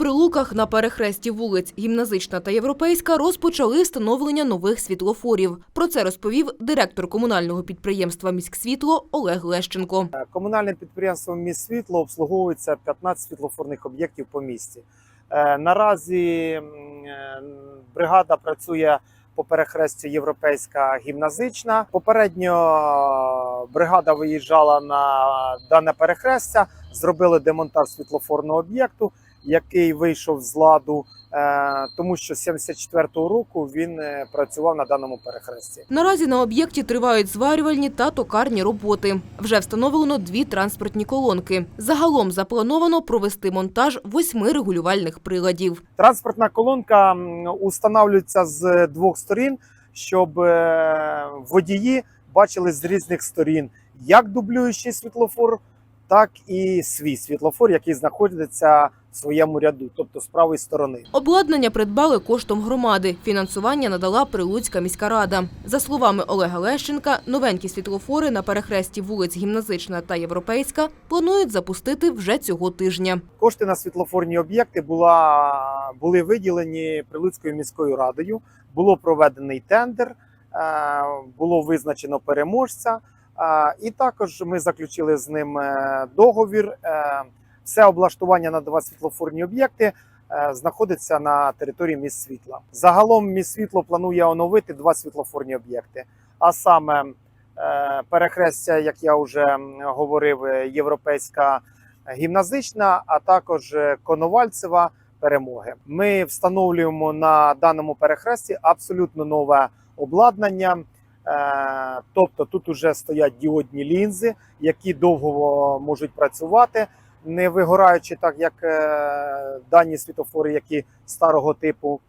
Прилуках на перехресті вулиць Гімназична та Європейська розпочали встановлення нових світлофорів. Про це розповів директор комунального підприємства «Міськсвітло» Олег Лещенко. Комунальним підприємством «Міськсвітло» обслуговується 15 світлофорних об'єктів по місті. Е, Наразі е, бригада працює по перехресті Європейська гімназична. Попередньо е, бригада виїжджала на дане перехрестя, зробили демонтаж світлофорного об'єкту, який вийшов з ладу, е, тому що з 74-го року він е, працював на даному перехресті. Наразі на об'єкті тривають зварювальні та токарні роботи. Вже встановлено дві транспортні колонки. Загалом заплановано провести монтаж восьми регулювальних приладів. Транспортна колонка м, устанавлюється з двох сторін, щоб е, водії бачили з різних сторін як дублюючий світлофор, так і свій світлофор, який знаходиться в своєму ряду, тобто з правої сторони. Обладнання придбали коштом громади. Фінансування надала Прилуцька міська рада. За словами Олега Лещенка, новенькі світлофори на перехресті вулиць Гімназична та Європейська планують запустити вже цього тижня. Кошти на світлофорні об'єкти була, були виділені Прилуцькою міською радою. Було проведений тендер, е, було визначено переможця. е, І також ми заключили з ним е, договір. Все облаштування на два світлофорні об'єкти е, знаходиться на території міст світла. Загалом міст світло планує оновити два світлофорні об'єкти, а саме е, перехрестя, як я вже говорив, е, європейська гімназична, а також Коновальцева перемоги. Ми встановлюємо на даному перехресті абсолютно нове обладнання. Тобто тут вже стоять діодні лінзи, які довго можуть працювати, не вигораючи так, як е, дані світофори, які старого типу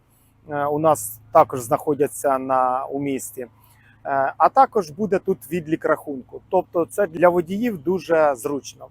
е, у нас також знаходяться на у місті. Е, А також буде тут відлік рахунку. Тобто, це для водіїв дуже зручно.